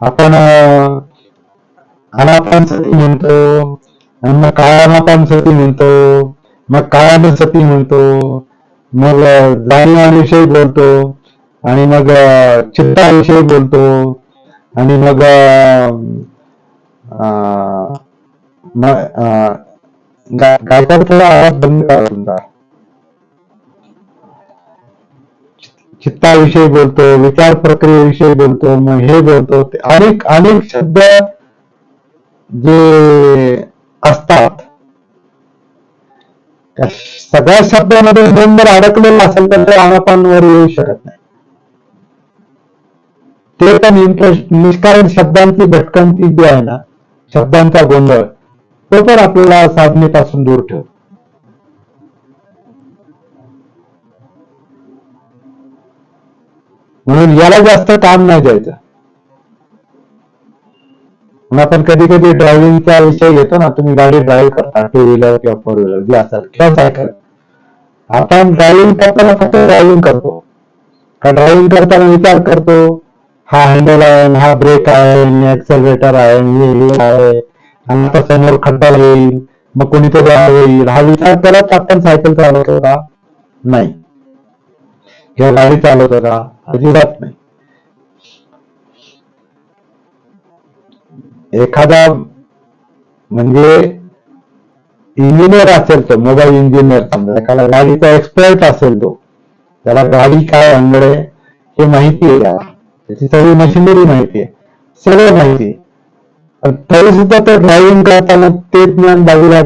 आपण अनापान सती म्हणतो मग काळानापान सती म्हणतो मग काळाने सती म्हणतो मग जाणीवांविषयी बोलतो आणि मग चित्ताविषयी बोलतो आणि मग अं, मग अं, गायकाचा थोडा आवाज बंद करा तुमचा. चित्ताविषयी बोलतो विचार प्रक्रियेविषयी बोलतो मग हे बोलतो. ते अनेक अनेक शब्द जे असतात त्या सगळ्या शब्दामध्ये दोन जर अडकलेलं असेल तर ते आनापानवर येऊ शकत नाही. ते पण इंटरेस्ट निष्कारण शब्दांची भटकंती जी आहे ना शब्दांचा गोंधळ तो पण आपल्याला साधनेपासून दूर ठेवतो. म्हणून याला जास्त काम नाही द्यायचं. मग आपण कधी कधी ड्रायव्हिंगचा विषय घेतो ना तुम्ही गाडी ड्राईव्ह करता टू व्हीलर किंवा फोर व्हीलर जे असाल किंवा सायकल आपण ड्रायव्हिंग करताना फक्त ड्रायव्हिंग करतो. का ड्रायव्हिंग करताना विचार करतो हा हँडल आहे हा ब्रेक आहे ऍक्सलरेटर आहे हे आहे आणि आता समोर खड्डा येईल मग कोणीतरी येईल हा विचार करत आपण सायकल चालवतो का? नाही. किंवा गाडी चालवत का अजिबात नाही. एखादा म्हणजे इंजिनियर असेल तो मोबाईल इंजिनियर समजा एखादा गाडीचा एक्सपर्ट असेल तो त्याला गाडी काय अंगडे हे माहिती आहे त्याला त्याची सगळी मशिनरी माहिती आहे. सगळं माहिती आहे. तरी सुद्धा तो ड्रायव्हिंग करताना ते ज्ञान बाजूला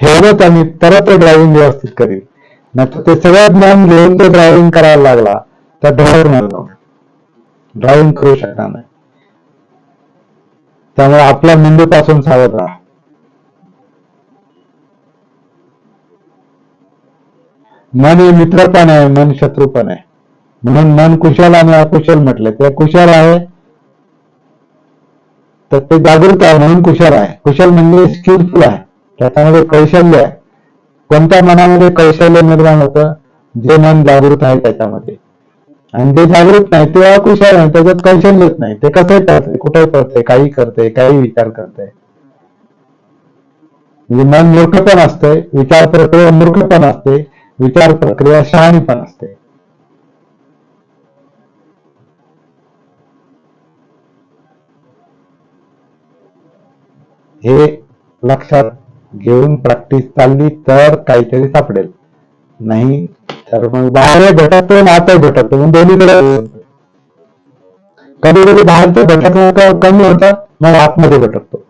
ठेवलं त्यांनी तर तो ड्रायव्हिंग व्यवस्थित करेल नाही ते सगळं ज्ञान घेऊन तो ड्रायव्हिंग करायला लागला. तर ड्रायव्हर म्हणतो ड्रायव्हिंग करू शकणार नाही. त्यामुळे आपल्या मेंदूपासून सावध राहा. मन हे मित्र पण आहे मन शत्रू पण आहे. म्हणून मन कुशल आणि अकुशल म्हटले. ते कुशल आहे तर ते जागृत आहे म्हणून कुशल आहे. कुशल म्हणजे स्किलफुल आहे. त्याच्यामध्ये कौशल्य आहे. कोणत्या मनामध्ये कौशल्य निर्माण होतं? जे मन जागृत आहे त्याच्यामध्ये. आणि जे जागृत नाही ते अकुशल आहे त्याच्यात कौशल्यच नाही. ते कसं करते कुठे करते काही करते काही विचार करते म्हणजे मन मूर्ख पण असते विचार प्रक्रिया मूर्ख पण असते विचार प्रक्रिया शहाणी पण असते. हे लक्षात घेऊन प्रॅक्टिस चालली तर काहीतरी सापडेल. नाही तर मग बाहेर भटकतो आणि आतही भटकतो मग दोन्हीकडे कधी कधी बाहेरचं भटकणं कमी होतात मग आतमध्ये भटकतो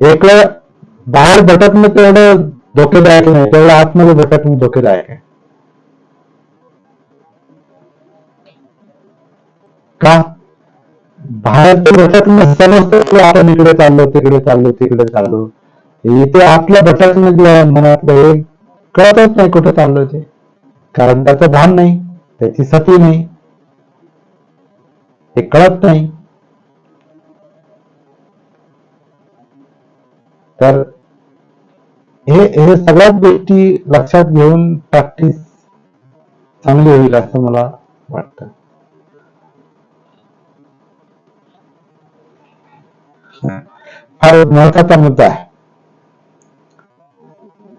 एकलं बाहेर भटकणं तेवढं धोकेदायक नाही. तेवढं आतमध्ये भटकणं धोकेदायक आहे. का? भारत भटकणं समजतं आपण इकडे चाललो तिकडे चाललो तिकडे चाललो. इथे आपल्या भटकणं मनातलं हे. कळतच नाही कुठे चाललो ते. कारण त्याचं भान नाही त्याची सती नाही. हे कळत नाही. तर हे हे सगळ्याच गोष्टी लक्षात घेऊन प्रॅक्टिस चांगली होईल असं मला वाटतं. फार महत्त्वाचा मुद्दा आहे